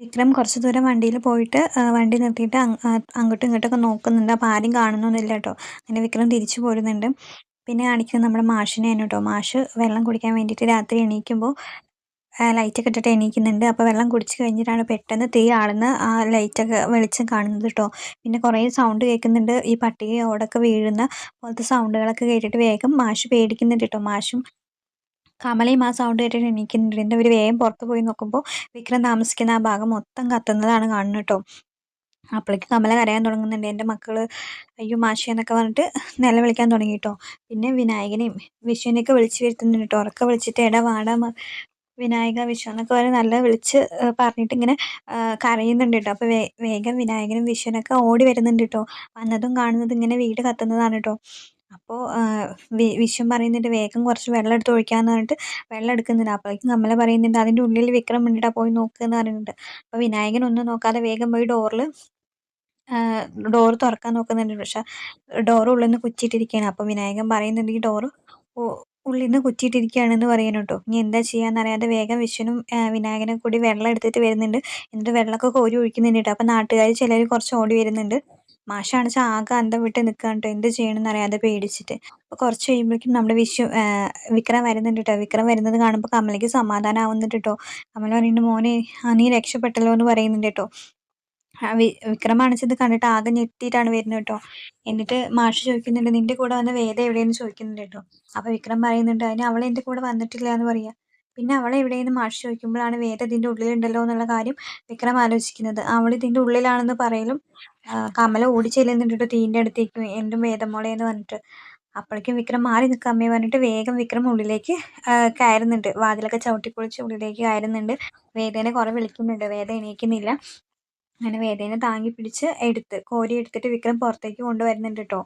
വിക്രം കുറച്ച് ദൂരം വണ്ടിയിൽ പോയിട്ട് വണ്ടി നിർത്തിയിട്ട് അങ്ങോട്ടും ഇങ്ങോട്ടൊക്കെ നോക്കുന്നുണ്ട്. അപ്പോൾ ആരും കാണുന്നൊന്നുമില്ല കേട്ടോ. അങ്ങനെ വിക്രം തിരിച്ചു പോരുന്നുണ്ട്. പിന്നെ കാണിക്കുന്നത് നമ്മുടെ മാഷിനെയാണ് കേട്ടോ. മാഷ് വെള്ളം കുടിക്കാൻ വേണ്ടിയിട്ട് രാത്രി എണീക്കുമ്പോൾ ലൈറ്റൊക്കെ ഇട്ടിട്ട് എണീക്കുന്നുണ്ട്. അപ്പോൾ വെള്ളം കുടിച്ച് കഴിഞ്ഞിട്ടാണ് പെട്ടെന്ന് തീ ആളുന്ന ആ ലൈറ്റൊക്കെ വെളിച്ചം കാണുന്നത് കേട്ടോ. പിന്നെ കുറേ സൗണ്ട് കേൾക്കുന്നുണ്ട്. ഈ പട്ടിക ഓടൊക്കെ വീഴുന്ന പോലത്തെ സൗണ്ടുകളൊക്കെ കേട്ടിട്ട് വേഗം മാഷ് പേടിക്കുന്നുണ്ട് കേട്ടോ. മാഷും കമലയും ആ സൗണ്ട് കേട്ടിട്ട് എണീക്കുന്നുണ്ട്. ഒരു വേഗം പുറത്ത് പോയി നോക്കുമ്പോൾ വിക്രം താമസിക്കുന്ന ആ ഭാഗം മൊത്തം കത്തുന്നതാണ് കാണുന്നത് കേട്ടോ അപ്പോഴേക്ക് കമല കരയാൻ തുടങ്ങുന്നുണ്ട്. എന്റെ മക്കൾ അയ്യോ മാഷി എന്നൊക്കെ പറഞ്ഞിട്ട് നിലവിളിക്കാൻ തുടങ്ങി കേട്ടോ പിന്നെ വിനായകനെയും വിഷുവിനെയൊക്കെ വിളിച്ച് വരുത്തുന്നുണ്ട് കേട്ടോ ഉറക്കെ വിളിച്ചിട്ട് എടാ വാടാ വിനായക വിഷു എന്നൊക്കെ പറഞ്ഞ് നല്ല വിളിച്ച് പറഞ്ഞിട്ട് ഇങ്ങനെ കരയുന്നുണ്ട് കേട്ടോ അപ്പോൾ വേഗം വിനായകനും വിഷുവിനൊക്കെ ഓടി വരുന്നുണ്ട് കേട്ടോ വന്നതും കാണുന്നതും ഇങ്ങനെ വീട് കത്തുന്നതാണ് കേട്ടോ അപ്പോൾ വിശ്വം പറയുന്നുണ്ട് വേഗം കുറച്ച് വെള്ളം എടുത്ത് ഒഴിക്കാമെന്ന് പറഞ്ഞിട്ട് വെള്ളം എടുക്കുന്നുണ്ട്. അപ്പോഴേക്കും നമ്മളെ പറയുന്നുണ്ട് അതിന്റെ ഉള്ളിൽ വിക്രം ഉണ്ടെടാ പോയി നോക്കുക എന്ന് പറയുന്നുണ്ട് അപ്പോൾ വിനായകൻ ഒന്നും നോക്കാതെ വേഗം പോയി ഡോറിൽ ഡോർ തുറക്കാൻ നോക്കുന്നുണ്ട്. പക്ഷേ ഡോർ ഉള്ളിൽ നിന്ന് കുച്ചിട്ടിരിക്കുകയാണ് അപ്പോൾ വിനായകൻ പറയുന്നുണ്ട് ഈ ഡോറ് ഉള്ളിൽ നിന്ന് കുറ്റിയിട്ടിരിക്കുകയാണെന്ന് പറയുന്നു കേട്ടോ. ഇനി എന്താ ചെയ്യാന്നറിയാതെ വേഗം വിശ്വനും വിനായകനും കൂടി വെള്ളം എടുത്തിട്ട് വരുന്നുണ്ട്. എന്നിട്ട് വെള്ളമൊക്കെ കോരി ഒഴിക്കുന്നുണ്ട് കേട്ടോ. അപ്പോൾ നാട്ടുകാർ ചിലർ കുറച്ച് ഓടി വരുന്നുണ്ട്. മാഷാണെച്ചാൽ ആകെ അന്തം വിട്ട് നിൽക്കുകയാണ് കേട്ടോ എന്ത് ചെയ്യണമെന്ന് അറിയാതെ പേടിച്ചിട്ട്. അപ്പോൾ കുറച്ച് കഴിയുമ്പോഴേക്കും നമ്മുടെ വിശ്വ വിക്രം വരുന്നുണ്ട് കേട്ടോ വിക്രം വരുന്നത് കാണുമ്പോൾ കമലയ്ക്ക് സമാധാനം ആവുന്നുണ്ട് കേട്ടോ കമല പറയുന്നുണ്ട് മോനെ നീ രക്ഷപ്പെട്ടല്ലോ എന്ന് പറയുന്നുണ്ട് കേട്ടോ വിക്രം ഇത് കണ്ടിട്ട് ആകെ ഞെട്ടിയിട്ടാണ് വരുന്നത് കേട്ടോ എന്നിട്ട് മാഷ് ചോദിക്കുന്നുണ്ട് നിന്റെ കൂടെ വന്ന വേദ എവിടെയെന്ന്? ചോദിക്കുന്നുണ്ട് കേട്ടോ അപ്പോൾ വിക്രം പറയുന്നുണ്ട് അതിന് അവളെ എന്റെ കൂടെ വന്നിട്ടില്ല എന്ന് പറയാ. പിന്നെ അവളെ എവിടെയെന്ന് മാഷ് ചോദിക്കുമ്പോഴാണ് വേദ ഇതിന്റെ ഉള്ളിലുണ്ടല്ലോ എന്നുള്ള കാര്യം വിക്രം ആലോചിക്കുന്നത്. അവൾ ഇതിന്റെ ഉള്ളിലാണെന്ന് പറയലും കമല ഓടി ചെല്ലുന്നുണ്ട് തീന്റെ അടുത്തേക്ക് എന്റെ വേദമോളെ എന്ന് പറഞ്ഞിട്ട്. അപ്പോഴേക്കും വിക്രം മാറി നിൽക്കുക അമ്മയെ പറഞ്ഞിട്ട് വേഗം വിക്രം ഉള്ളിലേക്ക് കയറുന്നുണ്ട്. വാതിലൊക്കെ ചവിട്ടിപ്പൊളിച്ച് ഉള്ളിലേക്ക് കയറുന്നുണ്ട്. വേദേനെ കുറേ വിളിക്കുന്നുണ്ട്. വേദ എണീക്കുന്നില്ല. അങ്ങനെ വേദേനെ താങ്ങി പിടിച്ച് എടുത്ത് കോരി എടുത്തിട്ട് വിക്രം പുറത്തേക്ക് കൊണ്ടുവരുന്നുണ്ട് കേട്ടോ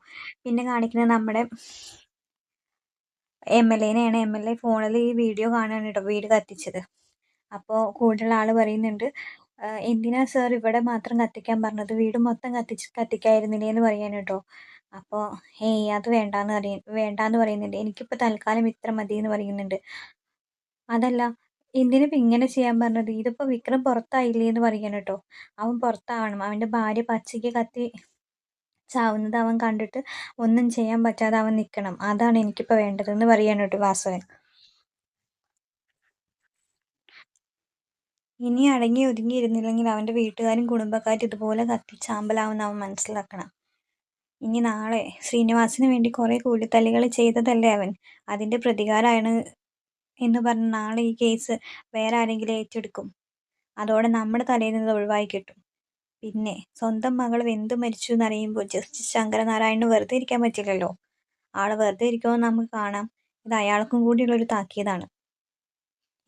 പിന്നെ കാണിക്കുന്നത് നമ്മുടെ എം എൽ എനെയാണ് എം എൽ എ ഫോണിൽ ഈ വീഡിയോ കാണുകയാണ് കേട്ടോ വീട് കത്തിച്ചത്. അപ്പോൾ കൂടുതൽ ആൾ പറയുന്നുണ്ട് എന്തിനാ സാർ ഇവിടെ മാത്രം കത്തിക്കാൻ പറഞ്ഞത്? വീട് മൊത്തം കത്തിച്ച് കത്തിക്കായിരുന്നില്ലേ എന്ന് പറയാൻ കേട്ടോ. അപ്പോൾ ഏയ് അത് വേണ്ടാന്ന് പറയ വേണ്ടാന്ന് പറയുന്നുണ്ട്. എനിക്കിപ്പോൾ തൽക്കാലം ഇത്ര മതി എന്ന് പറയുന്നുണ്ട്. അതല്ല എന്തിനിപ്പോൾ ഇങ്ങനെ ചെയ്യാൻ പറഞ്ഞത്? ഇതിപ്പോൾ വിക്രം പുറത്തായില്ലേ എന്ന് പറയാൻ കേട്ടോ. അവൻ പുറത്താവണം. അവന്റെ ഭാര്യ പച്ചയ്ക്ക് കത്തി ചാവുന്നത് അവൻ കണ്ടിട്ട് ഒന്നും ചെയ്യാൻ പറ്റാതെ അവൻ നിൽക്കണം അതാണ് എനിക്കിപ്പോൾ വേണ്ടതെന്ന് പറയാൻ കേട്ടോ വാസവൻ. ഇനി അടങ്ങി ഒതുങ്ങി ഇരുന്നില്ലെങ്കിൽ അവന്റെ വീട്ടുകാരും കുടുംബക്കാരും ഇതുപോലെ കത്തിച്ചാമ്പലാവുന്ന അവൻ മനസ്സിലാക്കണം. ഇനി നാളെ ശ്രീനിവാസിന് വേണ്ടി കുറേ കൂലിത്തല്ലികൾ ചെയ്തതല്ലേ അവൻ? അതിന്റെ പ്രതികാരമാണ് എന്ന് പറഞ്ഞ് നാളെ ഈ കേസ് വേറെ ആരെങ്കിലും ഏറ്റെടുക്കും. അതോടെ നമ്മുടെ തലയിൽ നിന്ന് ഒഴിവായി കിട്ടും. പിന്നെ സ്വന്തം മകൾ വെന്ത് മരിച്ചു എന്നറിയുമ്പോൾ ജസ്റ്റിസ് ശങ്കരനാരായണന് വെറുതെ ഇരിക്കാൻ പറ്റില്ലല്ലോ? ആൾ വെറുതെ ഇരിക്കുമെന്ന് നമുക്ക് കാണാം. ഇത് അയാൾക്കും കൂടിയുള്ളൊരു താക്കീതാണ്.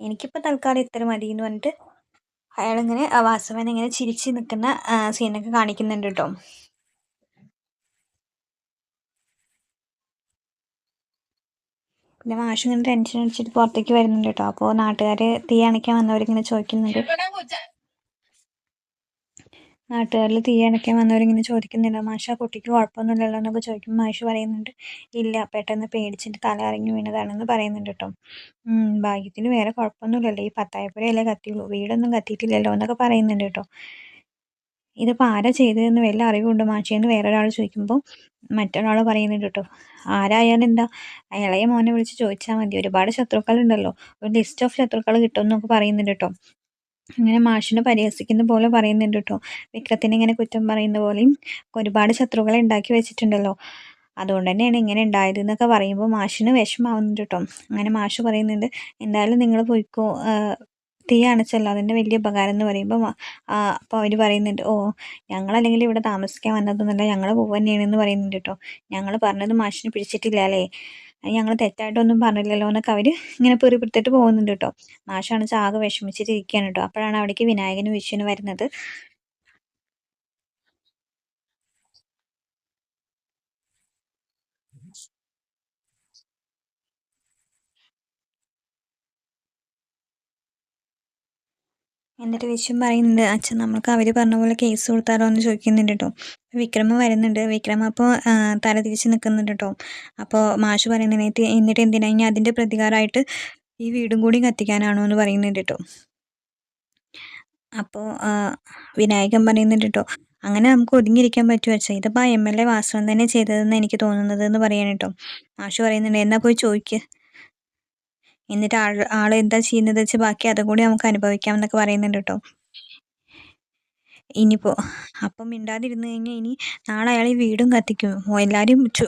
എനിക്കിപ്പോൾ തൽക്കാലം ഇത്ര മതി എന്ന് പറഞ്ഞിട്ട് അയാളിങ്ങനെ വാസവൻ ഇങ്ങനെ ചിരിച്ചു നിൽക്കുന്ന സീനൊക്കെ കാണിക്കുന്നുണ്ട് കേട്ടോ പിന്നെ മാഷിങ്ങനെ ടെൻഷൻ അടിച്ചിട്ട് പുറത്തേക്ക് വരുന്നുണ്ട് കേട്ടോ അപ്പോൾ നാട്ടുകാർ തീ അണയ്ക്കാൻ വന്നവരിങ്ങനെ ചോദിക്കുന്നുണ്ട്. നാട്ടുകാരിൽ തീ അണയ്ക്കാൻ വന്നവരിങ്ങനെ ചോദിക്കുന്നില്ല. മാഷ കുട്ടിക്ക് കുഴപ്പമൊന്നുമില്ലല്ലോ എന്നൊക്കെ ചോദിക്കുമ്പോൾ മാഷ് പറയുന്നുണ്ട്. ഇല്ല പെട്ടെന്ന് പേടിച്ചിട്ട് തല ഇറങ്ങി വീണതാണെന്ന് പറയുന്നുണ്ട് കേട്ടോ. ഭാഗ്യത്തിന് വേറെ കുഴപ്പമൊന്നുമില്ലല്ലോ. ഈ പത്തായപ്പുരയല്ലേ കത്തിയുള്ളൂ. വീടൊന്നും കത്തിയിട്ടില്ലല്ലോ എന്നൊക്കെ പറയുന്നുണ്ട് കേട്ടോ. ഇതിപ്പോൾ ആരാ ചെയ്തതെന്ന് വല്ല അറിവുണ്ട്? മാഷേന്ന് ഒരാൾ ചോദിക്കുമ്പോൾ മറ്റൊരാൾ പറയുന്നുണ്ട് കേട്ടോ. ആരായാലും എന്താ? ഇളയ മോനെ വിളിച്ച് ചോദിച്ചാൽ മതി. ഒരുപാട് ശത്രുക്കളുണ്ടല്ലോ. ഒരു ലിസ്റ്റ് ഓഫ് ശത്രുക്കൾ കിട്ടുമെന്നൊക്കെ പറയുന്നുണ്ട് കേട്ടോ. അങ്ങനെ മാഷിനെ പരിഹസിക്കുന്ന പോലെ പറയുന്നുണ്ട് കേട്ടോ വിക്രത്തിനെ ഇങ്ങനെ കുറ്റം പറയുന്ന പോലെയും ഒരുപാട് ശത്രുക്കളെ ഉണ്ടാക്കി വെച്ചിട്ടുണ്ടല്ലോ. അതുകൊണ്ട് തന്നെയാണ് ഇങ്ങനെ ഉണ്ടായത് എന്നൊക്കെ പറയുമ്പോൾ മാഷിന് വിഷമാവുന്നുണ്ട് കേട്ടോ അങ്ങനെ മാഷ് പറയുന്നുണ്ട് എന്തായാലും നിങ്ങൾ പോയിക്കോ തീ അണച്ചല്ലോ അതിന്റെ വലിയ ഉപകാരം എന്ന് പറയുമ്പോൾ അപ്പോൾ അവർ പറയുന്നുണ്ട് ഓ ഞങ്ങളല്ലെങ്കിൽ ഇവിടെ താമസിക്കാൻ വന്നതൊന്നുമല്ല ഞങ്ങൾ പോവുക തന്നെയാണെന്ന് പറയുന്നുണ്ട് കേട്ടോ ഞങ്ങൾ പറഞ്ഞത് മാഷിനെ പിടിച്ചിട്ടില്ല അല്ലേ? ഞങ്ങൾ തെറ്റായിട്ടൊന്നും പറഞ്ഞില്ലല്ലോ എന്നൊക്കെ അവർ ഇങ്ങനെ പെറിപ്പിടുത്തിട്ട് പോകുന്നുണ്ട് കേട്ടോ. മാഷാണ് ആകെ വിഷമിച്ചിട്ടിരിക്കുകയാണ് കേട്ടോ. അപ്പോഴാണ് അവിടേക്ക് വിനായകനും വിഷുവിനും വരുന്നത്. എന്നിട്ട് വിശ്വം പറയുന്നുണ്ട് അച്ഛൻ നമുക്ക് അവർ പറഞ്ഞ പോലെ കേസ് കൊടുത്താലോ എന്ന് ചോദിക്കുന്നുണ്ട് കേട്ടോ വിക്രമ വരുന്നുണ്ട്. വിക്രമ അപ്പോൾ തല തിരിച്ച് നിൽക്കുന്നുണ്ട് കേട്ടോ അപ്പോൾ മാഷ് പറയുന്നതിനായിട്ട് എന്നിട്ട് എന്തിനാ ഇനി അതിന്റെ പ്രതികാരമായിട്ട് ഈ വീടും കൂടി കത്തിക്കാനാണോ എന്ന് പറയുന്നുണ്ട് കേട്ടോ അപ്പോൾ വിനായകൻ പറയുന്നുണ്ട് കേട്ടോ അങ്ങനെ നമുക്ക് ഒതുങ്ങിയിരിക്കാൻ പറ്റുമോ അച്ഛാ. ഇതിപ്പോൾ എം എൽ എ വാസവൻ തന്നെ ചെയ്തതെന്ന് എനിക്ക് തോന്നുന്നത് എന്ന് പറയാൻ കേട്ടോ മാഷ് പറയുന്നുണ്ട് എന്നാൽ പോയി ചോദിക്കുക എന്നിട്ട് ആൾ ആൾ എന്താ ചെയ്യുന്നത് വെച്ച് ബാക്കി അതും കൂടി നമുക്ക് അനുഭവിക്കാം എന്നൊക്കെ പറയുന്നുണ്ട് കേട്ടോ. ഇനിയിപ്പോൾ അപ്പം മിണ്ടാതിരുന്ന് കഴിഞ്ഞാൽ ഇനി നാളെ അയാൾ ഈ വീടും കത്തിക്കും. എല്ലാവരും ചു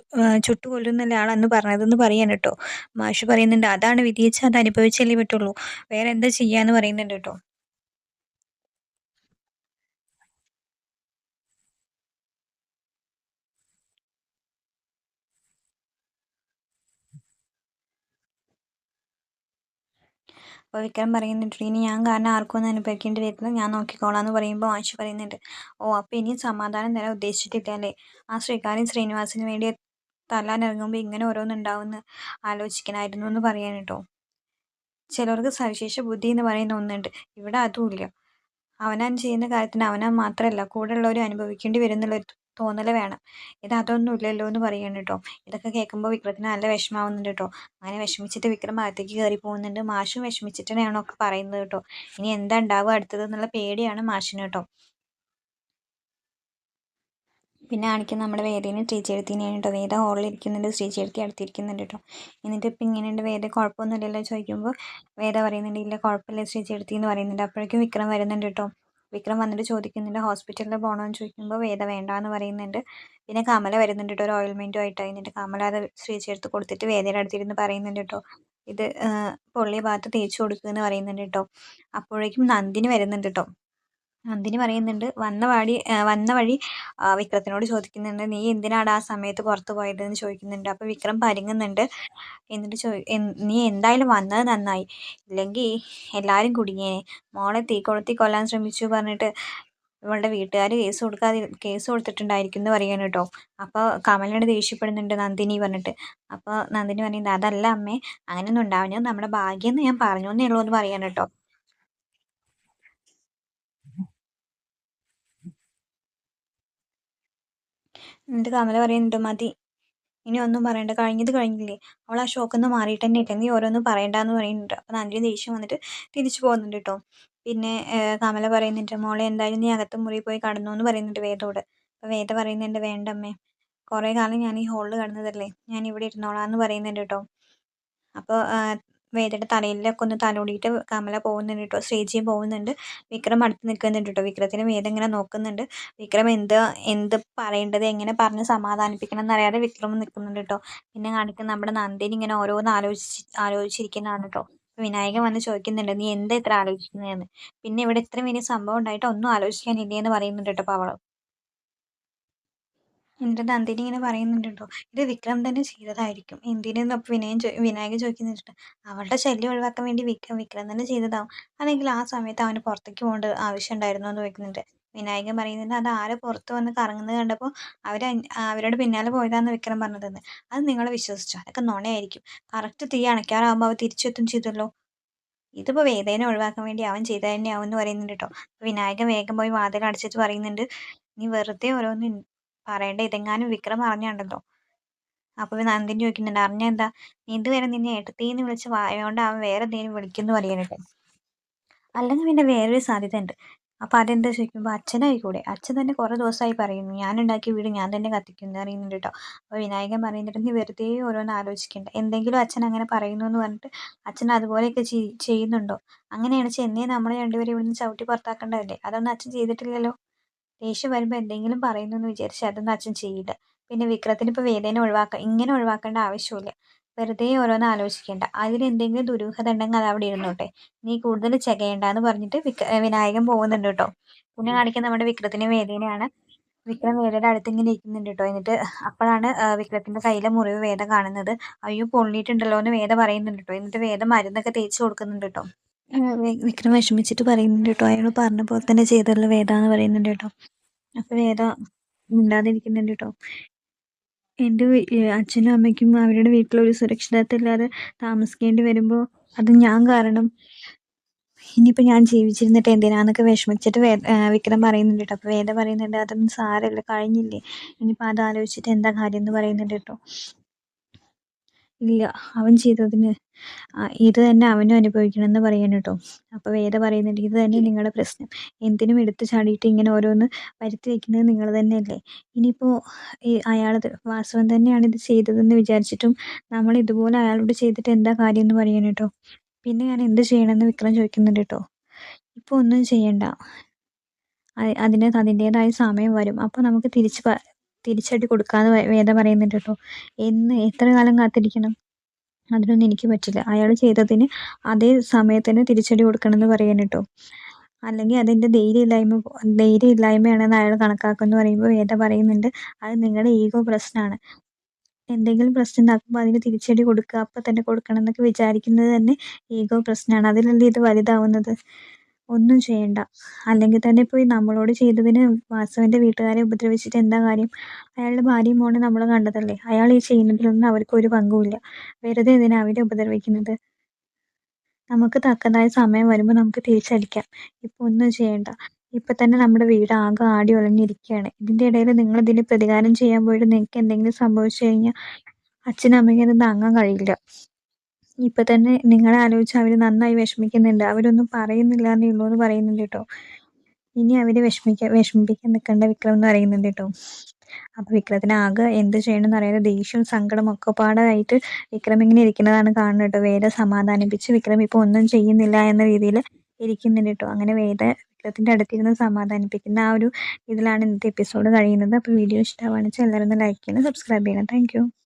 ചുട്ടു കൊല്ലുന്നല്ലേ ആളെന്ന് പറഞ്ഞതെന്ന് പറയാൻ കേട്ടോ. മാഷ് പറയുന്നുണ്ട് അതാണ് വിധിച്ച് അത് അനുഭവിച്ചല്ലേ പറ്റുള്ളൂ. വേറെ എന്താ ചെയ്യാന്ന് പറയുന്നുണ്ട് കേട്ടോ. അപ്പോൾ വിക്രം പറയുന്നുണ്ട് ഇനി ഞാൻ കാരണം ആർക്കും ഒന്നും അനുഭവിക്കേണ്ടി വരില്ല ഞാൻ നോക്കിക്കോളാം എന്ന് പറയുമ്പോൾ ആശു പറയുന്നുണ്ട്. ഓ അപ്പോൾ ഇനിയും സമാധാനം തരാൻ ഉദ്ദേശിച്ചിട്ടില്ല അല്ലേ? ആ ശ്രീകാര്യം ശ്രീനിവാസിന് വേണ്ടി തല്ലാനിറങ്ങുമ്പോൾ ഇങ്ങനെ ഓരോന്നുണ്ടാവുമെന്ന് ആലോചിക്കണമായിരുന്നു എന്ന് പറയാൻ കേട്ടോ ചിലർക്ക് സവിശേഷ ബുദ്ധി എന്ന് പറയുന്ന ഒന്നുണ്ട്. ഇവിടെ അതുമില്ല അവനാൻ ചെയ്യുന്ന കാര്യത്തിന് അവനാൻ മാത്രമല്ല കൂടെയുള്ളവരും അനുഭവിക്കേണ്ടി വരുന്നുള്ളൊരു തോന്നൽ വേണം. ഇത് അതൊന്നും ഇല്ലല്ലോ എന്ന് പറയുന്നുണ്ട് കേട്ടോ ഇതൊക്കെ കേൾക്കുമ്പോൾ വിക്രത്തിന് നല്ല വിഷമാവുന്നുണ്ട് കേട്ടോ അങ്ങനെ വിഷമിച്ചിട്ട് വിക്രം അകത്തേക്ക് കയറി പോകുന്നുണ്ട്. മാഷും വിഷമിച്ചിട്ട് തന്നെയാണോ ഒക്കെ പറയുന്നത് കേട്ടോ ഇനി എന്താ ഉണ്ടാവുക അടുത്തത് എന്നുള്ള പേടിയാണ് മാഷിന് കേട്ടോ പിന്നെ കാണിക്കുന്ന നമ്മുടെ വേദേനെ ശ്രീചേർത്തിനെയാണ് കേട്ടോ വേദ ഹോളിൽ ഇരിക്കുന്നുണ്ട്. ശ്രീചേർത്തി അടുത്തിരിക്കുന്നുണ്ട് കേട്ടോ എന്നിട്ട് ഇപ്പം ഇങ്ങനെയുണ്ട്. വേദ കുഴപ്പമൊന്നുമില്ലല്ലോ ചോദിക്കുമ്പോൾ വേദ പറയുന്നുണ്ട് ഇല്ല കുഴപ്പമില്ല ശ്രീചേർത്തി എന്ന് പറയുന്നുണ്ട്. അപ്പോഴേക്കും വിക്രം വരുന്നുണ്ട് കേട്ടോ വിക്രം വന്നിട്ട് ചോദിക്കുന്നുണ്ട് ഹോസ്പിറ്റലിൽ പോകണമെന്ന് ചോദിക്കുമ്പോൾ വേദ വേണ്ട എന്ന് പറയുന്നുണ്ട്. പിന്നെ കമല വരുന്നുണ്ട് കേട്ടോ ഒരു ഓയിൽമെന്റും ആയിട്ട് എന്നിട്ട് കമല അത് ശ്രീചേർത്ത് കൊടുത്തിട്ട് വേദയുടെ അടുത്തിരുന്ന് പറയുന്നുണ്ട് കേട്ടോ. ഇത് പൊള്ളിയ ഭാഗത്ത് തേച്ച് കൊടുക്കുക എന്ന് പറയുന്നുണ്ട് കേട്ടോ. അപ്പോഴേക്കും നന്ദിനി വരുന്നുണ്ട് കേട്ടോ. നന്ദിനി പറയുന്നുണ്ട് വന്ന വാടി വന്ന വഴി വിക്രത്തിനോട് ചോദിക്കുന്നുണ്ട് നീ എന്തിനാണ് ആ സമയത്ത് പുറത്ത് പോയത് എന്ന് ചോദിക്കുന്നുണ്ട്. അപ്പോൾ വിക്രം പരുങ്ങുന്നുണ്ട് എന്നിട്ട് ചോ നീ എന്തായാലും വന്നത് നന്നായി. ഇല്ലെങ്കിൽ എല്ലാവരും കുടുങ്ങിയേനെ. മോളെ തീ കൊളുത്തി കൊല്ലാൻ ശ്രമിച്ചു പറഞ്ഞിട്ട് ഇവളുടെ വീട്ടുകാർ കേസ് കൊടുക്കാതി കേസ് കൊടുത്തിട്ടുണ്ടായിരിക്കും എന്ന് പറയാണ് കേട്ടോ. അപ്പോൾ കമലിനോട് ദേഷ്യപ്പെടുന്നുണ്ട് നന്ദിനി പറഞ്ഞിട്ട്. അപ്പോൾ നന്ദിനി പറയുന്നത് അതല്ല അമ്മേ അങ്ങനെയൊന്നും ഉണ്ടാവില്ല. നമ്മുടെ ഭാഗ്യം എന്ന് ഞാൻ പറഞ്ഞു എന്നേ ഉള്ളൂ എന്ന് പറയാണ് കേട്ടോ. എന്നിട്ട് കമല പറയുന്നുണ്ട് മതി. ഇനി ഒന്നും പറയണ്ട. കഴിഞ്ഞത് കഴിഞ്ഞില്ലേ. അവൾ ആ ഷോക്കിൽ നിന്ന് മാറിയിട്ട് തന്നെ ഇല്ല നീ ഓരോന്നും പറയണ്ടെന്ന് പറയുന്നുണ്ട്. അപ്പോൾ നന്ദിനി ദേഷ്യം വന്നിട്ട് തിരിച്ചു പോകുന്നുണ്ട് കേട്ടോ പിന്നെ കമല പറയുന്നുണ്ട് മോളെ എന്തായാലും നീ അകത്ത് മുറി പോയി കടന്നു എന്ന് പറയുന്നുണ്ട് വേദോട്. അപ്പോൾ വേദ പറയുന്നുണ്ട് വേണ്ടമ്മേ. കുറേ കാലം ഞാൻ ഈ ഹോളിൽ കടന്നതല്ലേ. ഞാൻ ഇവിടെ ഇരുന്നോളാം എന്ന് പറയുന്നുണ്ട് കേട്ടോ അപ്പോൾ വേദയുടെ തലയിലൊക്കെ ഒന്ന് തലോടിയിട്ട് കമല പോകുന്നുണ്ട് കേട്ടോ. ശ്രീജിയും പോകുന്നുണ്ട്. വിക്രം അടുത്ത് നിൽക്കുന്നുണ്ട് കേട്ടോ. വിക്രത്തിന് വേദ ഇങ്ങനെ നോക്കുന്നുണ്ട്. വിക്രം എന്ത് എന്ത് പറയേണ്ടത് എങ്ങനെ പറഞ്ഞ് സമാധാനിപ്പിക്കണം എന്നറിയാതെ വിക്രം നിൽക്കുന്നുണ്ട് കേട്ടോ. പിന്നെ കാണിക്കുന്ന നമ്മുടെ നന്ദിനി ഇങ്ങനെ ഓരോന്ന് ആലോചിച്ച് ആലോചിച്ചിരിക്കുന്നതാണ് കേട്ടോ. വിനായകൻ വന്ന് ചോദിക്കുന്നുണ്ട് നീ എന്താ ഇത്ര ആലോചിക്കുന്നതെന്ന്? പിന്നെ ഇവിടെ ഇത്രയും വലിയ സംഭവം ഉണ്ടായിട്ട് ഒന്നും ആലോചിക്കാനില്ലേ എന്ന് പറയുന്നുണ്ട് കേട്ടോ പവൾ. എന്റെ നന്ദിനി ഇങ്ങനെ പറയുന്നുണ്ട് ഇത് വിക്രം തന്നെ ചെയ്തതായിരിക്കും. എന്തിനെന്ന് അപ്പോൾ വിനയൻ ചോ വിനായകൻ ചോദിക്കുന്നുണ്ട്. അവളുടെ ശല്യം ഒഴിവാക്കാൻ വേണ്ടി വിക്രം വിക്രം തന്നെ ചെയ്തതാവും. അല്ലെങ്കിൽ ആ സമയത്ത് അവന് പുറത്തേക്ക് പോകേണ്ട ആവശ്യം ഉണ്ടായിരുന്നു എന്ന് ചോദിക്കുന്നുണ്ട്. വിനായകൻ പറയുന്നുണ്ട് അത് ആരെ പുറത്ത് വന്ന് കറങ്ങുന്നത് കണ്ടപ്പോൾ അവർ അവരുടെ പിന്നാലെ പോയതാന്ന് വിക്രം പറഞ്ഞതെന്ന് അത് നിങ്ങൾ വിശ്വസിച്ചു? അതൊക്കെ നുണയായിരിക്കും. കറക്റ്റ് തീ അണയ്ക്കാറാകുമ്പോൾ അവ തിരിച്ചെത്തും ചെയ്തല്ലോ. ഇതിപ്പോൾ വേദന ഒഴിവാക്കാൻ വേണ്ടി അവൻ ചെയ്ത തന്നെയാവും എന്ന് പറയുന്നുണ്ട് കേട്ടോ. വിനായകൻ വേഗം പോയി വാതിൽ അടച്ചിട്ട് പറയുന്നുണ്ട് നീ വെറുതെ ഓരോന്ന് പറയണ്ട? ഇതെങ്ങാനും വിക്രം അറിഞ്ഞുണ്ടല്ലോ. അപ്പോൾ നന്ദിനി ചോദിക്കുന്നുണ്ട് അറിഞ്ഞ എന്താ? ഇതുവരെ നിന്നെ ഏട്ടത്തീന്ന് വിളിച്ച് വായോണ്ട് അവൻ വേറെ എന്തെങ്കിലും വിളിക്കുന്നു പറയാനൊക്കെ അല്ലെങ്കിൽ പിന്നെ വേറൊരു സാധ്യത ഉണ്ട് അപ്പോൾ അതെന്താ ചോദിക്കുമ്പോൾ അച്ഛനായിക്കൂടെ? അച്ഛൻ തന്നെ കുറേ ദിവസമായി പറയുന്നു ഞാൻ ഉണ്ടാക്കിയ വീട് ഞാൻ തന്നെ കത്തിക്കുന്നു അറിയുന്നുണ്ട് കേട്ടോ അപ്പോൾ വിനായകൻ പറയുന്നുണ്ട് നീ വെറുതെ ഓരോന്ന് ആലോചിക്കണ്ട. എന്തെങ്കിലും അച്ഛൻ അങ്ങനെ പറയുന്നു എന്ന് പറഞ്ഞിട്ട് അച്ഛൻ അതുപോലെയൊക്കെ ചെയ്യുന്നുണ്ടോ? അങ്ങനെയാണ് ചെന്നൈ നമ്മളെ രണ്ടുപേരും ഇവിടുന്ന് ചവിട്ടി പുറത്താക്കേണ്ടതല്ലേ? അതൊന്നും അച്ഛൻ ചെയ്തിട്ടില്ലല്ലോ? ദേഷ്യം വരുമ്പോൾ എന്തെങ്കിലും പറയുന്നു എന്ന് വിചാരിച്ച് അതൊന്നും അച്ഛൻ ചെയ്യില്ല. പിന്നെ വിക്രത്തിന് ഇപ്പോൾ വേദന ഒഴിവാക്കുക ഇങ്ങനെ ഒഴിവാക്കേണ്ട ആവശ്യമില്ല വെറുതെ ഓരോന്ന് ആലോചിക്കേണ്ട. അതിലെന്തെങ്കിലും ദുരൂഹത ഉണ്ടെങ്കിൽ അത് അവിടെ ഇരുന്നോട്ടെ. നീ കൂടുതൽ ചെകയേണ്ട എന്ന് പറഞ്ഞിട്ട് വിക്ര വിനായകൻ പോകുന്നുണ്ട് കേട്ടോ. പിന്നെ കാണിക്കുന്ന നമ്മുടെ വിക്രത്തിന് വേദനയാണ്. വിക്രം വേദയുടെ അടുത്ത് ഇങ്ങനെ ഇരിക്കുന്നുണ്ട് കേട്ടോ. എന്നിട്ട് അപ്പോഴാണ് വിക്രത്തിന്റെ കയ്യിലെ മുറിവ് വേദ കാണുന്നത്. അയ്യോ പൊള്ളിയിട്ടുണ്ടല്ലോ എന്ന് വേദ പറയുന്നുണ്ട് കേട്ടോ. എന്നിട്ട് വേദ മരുന്നൊക്കെ തേച്ച് കൊടുക്കുന്നുണ്ട് കേട്ടോ. വിക്രം വിഷമിച്ചിട്ട് പറയുന്നുണ്ട് കേട്ടോ. അയാൾ പറഞ്ഞ പോലെ തന്നെ ചെയ്തല്ലോ വേദ എന്ന് പറയുന്നുണ്ട് കേട്ടോ. അപ്പൊ വേദ മിണ്ടാതിരിക്കുന്നുണ്ട് കേട്ടോ. എന്റെ അച്ഛനും അമ്മയ്ക്കും അവരുടെ വീട്ടിലൊരു സുരക്ഷിതത്വമില്ലാതെ താമസിക്കേണ്ടി വരുമ്പോൾ അത് ഞാൻ കാരണം ഇനിയിപ്പോൾ ഞാൻ ജീവിച്ചിരുന്നിട്ട് എന്തിനാന്നൊക്കെ വിഷമിച്ചിട്ട് വേ വിക്രം പറയുന്നുണ്ട് കേട്ടോ. അപ്പോൾ വേദ പറയുന്നുണ്ട് അതൊന്നും സാരമില്ല കഴിഞ്ഞില്ലേ? ഇനിയിപ്പോൾ അത് ആലോചിച്ചിട്ട് എന്താ കാര്യം എന്ന് പറയുന്നുണ്ട് കേട്ടോ. ഇല്ല അവൻ ചെയ്തതിന് ഇത് തന്നെ അവനും അനുഭവിക്കണമെന്ന് പറയണം കേട്ടോ. അപ്പോൾ വേദ പറയുന്നുണ്ട് ഇത് തന്നെ നിങ്ങളുടെ പ്രശ്നം. എന്തിനും എടുത്തു ചാടിയിട്ട് ഇങ്ങനെ ഓരോന്ന് വരുത്തി വെക്കുന്നത് നിങ്ങൾ തന്നെയല്ലേ? ഇനിയിപ്പോൾ ഈ അയാൾ വാസവൻ തന്നെയാണ് ഇത് ചെയ്തതെന്ന് വിചാരിച്ചിട്ടും നമ്മൾ ഇതുപോലെ അയാളോട് ചെയ്തിട്ട് എന്താ കാര്യം എന്ന് പറയണം കേട്ടോ. പിന്നെ ഞാൻ എന്ത് ചെയ്യണമെന്ന് വിക്രം ചോദിക്കുന്നുണ്ട് കേട്ടോ. ഇപ്പോൾ ഒന്നും ചെയ്യണ്ട. അതിന് അതിന്റേതായ സമയം വരും. അപ്പോൾ നമുക്ക് തിരിച്ച് തിരിച്ചടി കൊടുക്കാതെ വേദ പറയുന്നുണ്ട് കേട്ടോ. എന്ന് എത്ര കാലം കാത്തിരിക്കണം? അതിനൊന്നും എനിക്ക് പറ്റില്ല. അയാൾ ചെയ്തതിന് അതേ സമയത്തിന് തിരിച്ചടി കൊടുക്കണമെന്ന് പറയാൻ കേട്ടോ. അല്ലെങ്കിൽ അതിന്റെ ധൈര്യമില്ലായ്മ ധൈര്യമില്ലായ്മയാണെന്ന് അയാൾ കണക്കാക്കുമെന്ന് പറയുമ്പോൾ വേദ പറയുന്നുണ്ട് അത് നിങ്ങളുടെ ഈഗോ പ്രശ്നമാണ്. എന്തെങ്കിലും പ്രശ്നം ഉണ്ടാക്കുമ്പോൾ അതിന് തിരിച്ചടി കൊടുക്കുക അപ്പം തന്നെ കൊടുക്കണം എന്നൊക്കെ വിചാരിക്കുന്നത് തന്നെ ഈഗോ പ്രശ്നമാണ്. അതിലല്ലേ ഇത് വലുതാവുന്നത്? ഒന്നും ചെയ്യണ്ട. അല്ലെങ്കിൽ തന്നെ പോയി നമ്മളോട് ചെയ്തതിന് വാസുവിന്റെ വീട്ടുകാരെ ഉപദ്രവിച്ചിട്ട് എന്താ കാര്യം? അയാളുടെ ഭാര്യയും മോനെ നമ്മൾ കണ്ടതല്ലേ? അയാൾ ഈ ചെയ്യുന്നതിലൊന്നും അവർക്കൊരു പങ്കുമില്ല. വെറുതെ എന്തിനാ അവരെ ഉപദ്രവിക്കുന്നത്? നമുക്ക് തക്കതായ സമയം വരുമ്പോൾ നമുക്ക് തിരിച്ചടിക്കാം. ഇപ്പോൾ ഒന്നും ചെയ്യണ്ട. ഇപ്പം തന്നെ നമ്മുടെ വീട് ആകെ ആടി ഒളഞ്ഞിരിക്കുകയാണ്. ഇതിന്റെ ഇടയിൽ നിങ്ങൾ ഇതിന് പ്രതികാരം ചെയ്യാൻ പോയിട്ട് നിങ്ങൾക്ക് എന്തെങ്കിലും സംഭവിച്ചു കഴിഞ്ഞാൽ അച്ഛനും അമ്മയ്ക്ക് താങ്ങാൻ കഴിയില്ല. ഇപ്പൊ തന്നെ നിങ്ങളെ ആലോചിച്ച് അവർ നന്നായി വിഷമിക്കുന്നുണ്ട്. അവരൊന്നും പറയുന്നില്ല എന്നേ ഉള്ളൂ എന്ന് പറയുന്നുണ്ട് കേട്ടോ. ഇനി അവരെ വിഷമിക്ക വിഷമിപ്പിക്കാൻ നിൽക്കേണ്ട വിക്രം എന്ന് പറയുന്നുണ്ട് കേട്ടോ. അപ്പൊ വിക്രത്തിന് ആകെ എന്ത് ചെയ്യണമെന്ന് അറിയാതെ ദേഷ്യവും സങ്കടം ഒക്കെ പാടായിട്ട് വിക്രം ഇങ്ങനെ ഇരിക്കുന്നതാണ് കാണുന്നത് കേട്ടോ. വേദ സമാധാനിപ്പിച്ച് വിക്രം ഇപ്പൊ ഒന്നും ചെയ്യുന്നില്ല എന്ന രീതിയിൽ ഇരിക്കുന്നുണ്ട് കേട്ടോ. അങ്ങനെ വേദ വിക്രത്തിന്റെ അടുത്തിരുന്ന് സമാധാനിപ്പിക്കുന്ന ആ ഒരു ഇതിലാണ് ഇന്നത്തെ എപ്പിസോഡ് കഴിയുന്നത്. അപ്പോൾ വീഡിയോ ഇഷ്ടമാണെന്ന് വെച്ചാൽ എല്ലാവരും ഒന്ന് ലൈക്ക് ചെയ്യണം സബ്സ്ക്രൈബ് ചെയ്യണം. താങ്ക്